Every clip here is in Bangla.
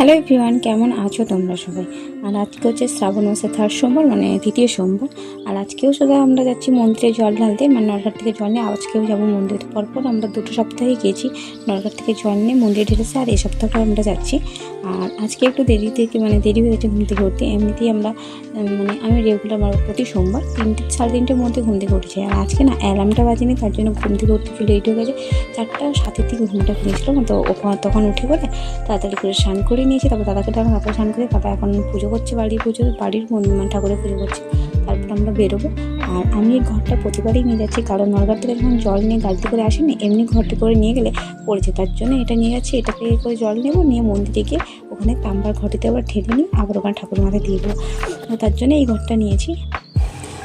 হ্যালো এভরিওয়ান, কেমন আছো তোমরা সবাই? আর আজকে হচ্ছে শ্রাবণ মাসে থার্ড সোমবার মানে দ্বিতীয় সোমবার। আর আজকেও শুধু আমরা যাচ্ছি মন্দিরে জল ঢালতে মানে নরঘাট থেকে জল নিয়ে আজকেও যাব মন্দিরে। পরপর আমরা দুটো সপ্তাহে গেছি নরঘাট থেকে জল নিয়ে মন্দিরে ঢেলেছে, আর এই সপ্তাহটা আমরা যাচ্ছি। আর আজকে একটু দেরিতে মানে দেরি হয়ে গেছে ঘুম থেকে উঠতে। এমনিতেই আমরা মানে আমি রেগুলার আমার প্রতি সোমবার তিনটে, সাড়ে তিনটের মধ্যে ঘুম থেকে উঠেছি। আর আজকে না অ্যালার্মটা বাজেনি, তার জন্য ঘুম থেকে উঠতে একটু লেট হয়ে গেছে। চারটা, সাতের থেকে ঘুমটা খুলেছিল তো তখন উঠে পড়ে তাড়াতাড়ি করে স্নান করে নিয়েছি। তারপর দাদাকে তখন দাদা স্নান করে দাদা এখন পুজো করছে, বাড়ির পুজো, বাড়ির মানে ঠাকুরের পুজো করছে। তারপর আমরা বেরোবো। আর আমি এই ঘরটা প্রতিবারই নিয়ে যাচ্ছি, কারণ নলগার থেকে যখন জল নিয়ে গাড়িতে করে আসেনি, এমনি ঘরটি করে নিয়ে গেলে পড়েছে। তার জন্য এটা নিয়ে যাচ্ছি এটাকে করে জল নেব, নিয়ে মন্দিরে গিয়ে ওখানে তাম্বার ঘটিতে আবার ঠেলে নিই আবার ওখানে ঠাকুর মাথায় দিয়ে দেবো। তার জন্য এই ঘরটা নিয়েছি।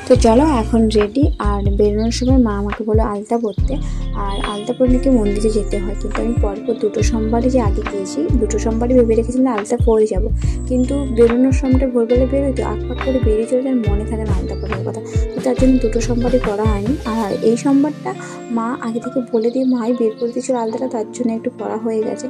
তো চলো এখন রেডি আর বেরোনোর সময় মা আমাকে বলো আলতা পরতে। আর আলতা পরে নাকি মন্দিরে যেতে হয়? কিন্তু আমি পরপর দুটো সোমবারই যে আগে গিয়েছি, দুটো সোমবারই ভেবে রেখেছিলাম আলতা পরে যাব। কিন্তু বেরোনোর সময়টা ভোরবেলা বেরোই তো আকপাক করে বেরিয়ে চলে যায় মনে থাকে না আলতা পরার কথা। তো তার জন্য দুটো সোমবারই করা হয়নি। আর এই সোমবারটা মা আগে থেকে বলে দিয়ে মাই বের করে দিয়েছিল আলতাটা, তার জন্য একটু পরা হয়ে গেছে।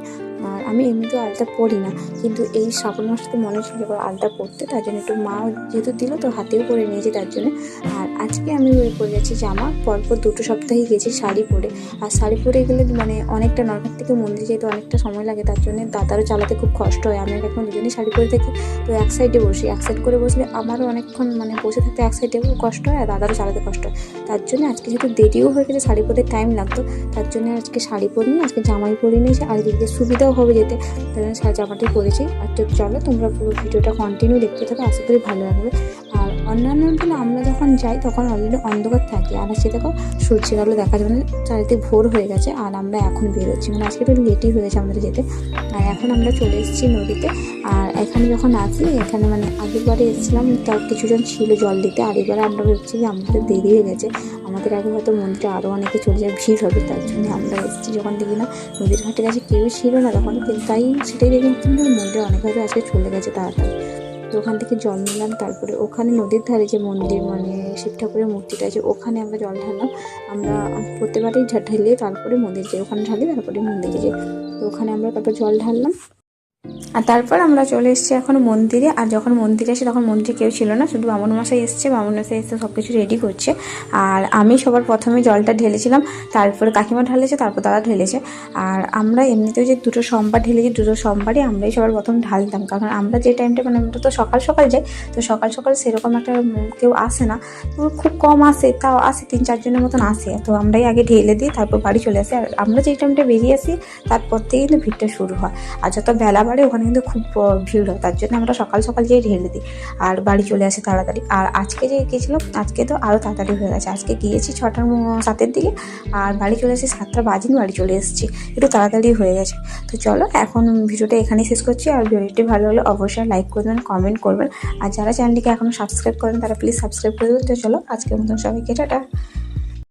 আর আমি এমনিতেও আলতা পরি না কিন্তু এই শ্রাবণ মাসে মনে ছিল আলতা পড়তে, তার জন্য একটু মা যেহেতু দিল, তো হাতেও করে নিয়েছি তার জন্য। আর আজকে আমি ওই পরে যাচ্ছি জামা, পরপর দুটো সপ্তাহে গেছি শাড়ি পরে। আর শাড়ি পরে গেলে মানে অনেকটা নরঘাট থেকে মন্দির যেতে অনেকটা সময় লাগে, তার জন্য দাদারও চালাতে খুব কষ্ট হয়। আমি এখন দুজনেই শাড়ি পরে থাকি, তো এক সাইডে বসি, এক সাইড করে বসলে আমারও অনেকক্ষণ মানে বসে থাকতে এক সাইডে কষ্ট হয় আর দাদারও চালাতে কষ্ট হয়। তার জন্য আজকে যেহেতু দেরিও হয়ে গেছে, শাড়ি পরতে টাইম লাগতো, তার জন্য আজকে শাড়ি পরিনি আজকে জামাই পরে নিয়েছি, আর এদিকে সুবিধাও হবে যেতে। তার জন্য শাড়ি জামাটাই পরেছি। আর তো চলো, তোমরা পুরো ভিডিওটা কন্টিনিউ দেখতে থাকো, আশা করি ভালো লাগবে। আর অন্যান্য দিন আমরা যখন যাই, তখন অলরেডি অন্ধকার থাকে। আর আজকে দেখো, সূর্যের আলো দেখা যাবে না চারিদিকে ভোর হয়ে গেছে, আর আমরা এখন বেরোচ্ছি। মানে আজকে একটু লেটই হয়ে গেছে আমাদের যেতে। আর এখন আমরা চলে এসেছি নদীতে। আর এখানে যখন আসি এখানে মানে আগেরবারে এসেছিলাম তার কিছুজন ছিল জল দিতে। আর এবারে আমরা ভাবছি যে আমাদের দেরি হয়ে গেছে। আমাদের আগে হয়তো মন্দিরে আরও অনেকে চলে যায়, ভিড় হবে, তার জন্য আমরা এসেছি। যখন দেখি না, নদীর ঘাটে কাছে কেউ ছিল না তখন তাই সেটাই দেখে মন্দিরে অনেক হয়তো আজকে চলে গেছে তাড়াতাড়ি। তো ওখান থেকে জল নিলাম, তারপরে ওখানে নদীর ধারে যে মন্দির মানে শিব ঠাকুরের মূর্তিটা আছে, ওখানে আমরা জল ঢাললাম। আমরা প্রত্যেকবারই ঢেলে তারপরে মন্দির যাই ওখানে ঢালি, তারপরে মন্দিরে যাই তো ওখানে আমরা তারপর জল ঢাললাম। আর তারপর আমরা চলে এসেছি এখন মন্দিরে। আর যখন মন্দিরে এসে তখন মন্দিরে কেউ ছিল না, শুধু বামুন মশাই এসছে। বামুন মশাই এসে সব কিছু রেডি করছে। আর আমি সবার প্রথমে জলটা ঢেলেছিলাম, তারপরে কাকিমা ঢালেছে, তারপর দাদা ঢেলেছে। আর আমরা এমনিতেও যে দুটো সোমবার ঢেলেছি, দুটো সোমবারই আমরাই সবার প্রথম ঢালতাম। কারণ আমরা যে টাইমটা মানে আমরা তো সকাল সকাল যাই, তো সকাল সকাল সেরকম একটা কেউ আসে না। তো খুব কম আসে, তাও আসে তিন চারজনের মতন আসে। তো আমরাই আগে ঢেলে দিই, তারপর বাড়ি চলে আসি। আর আমরা যেই টাইমটা বেরিয়ে আসি, তারপর থেকে কিন্তু ভিড়টা শুরু হয়। আর যত বেলা বাড়ে ওখানে কিন্তু খুব ভিড় হয়। তার জন্য আমরা সকাল সকাল যেয়ে ঢেলে দিই। আর বাড়ি চলে আসে তাড়াতাড়ি। আর আজকে যে গিয়েছিলাম, আজকে তো আরও তাড়াতাড়ি হয়ে গেছে। আজকে গিয়েছি ছটার সাতের দিকে। আর বাড়ি চলে এসেছি সাতটা বাজিনি বাড়ি চলে এসেছি। একটু তাড়াতাড়ি হয়ে গেছে। তো চলো, এখন ভিডিওটা এখানেই শেষ করছি। আর ভিডিওটি ভালো হলে অবশ্যই লাইক করবেন, কমেন্ট করবেন। আর যারা চ্যানেলটিকে এখনও সাবস্ক্রাইব করেন, তারা প্লিজ সাবস্ক্রাইব করে দেবেন তো চলো, আজকের মতন সবাইকে টাটা।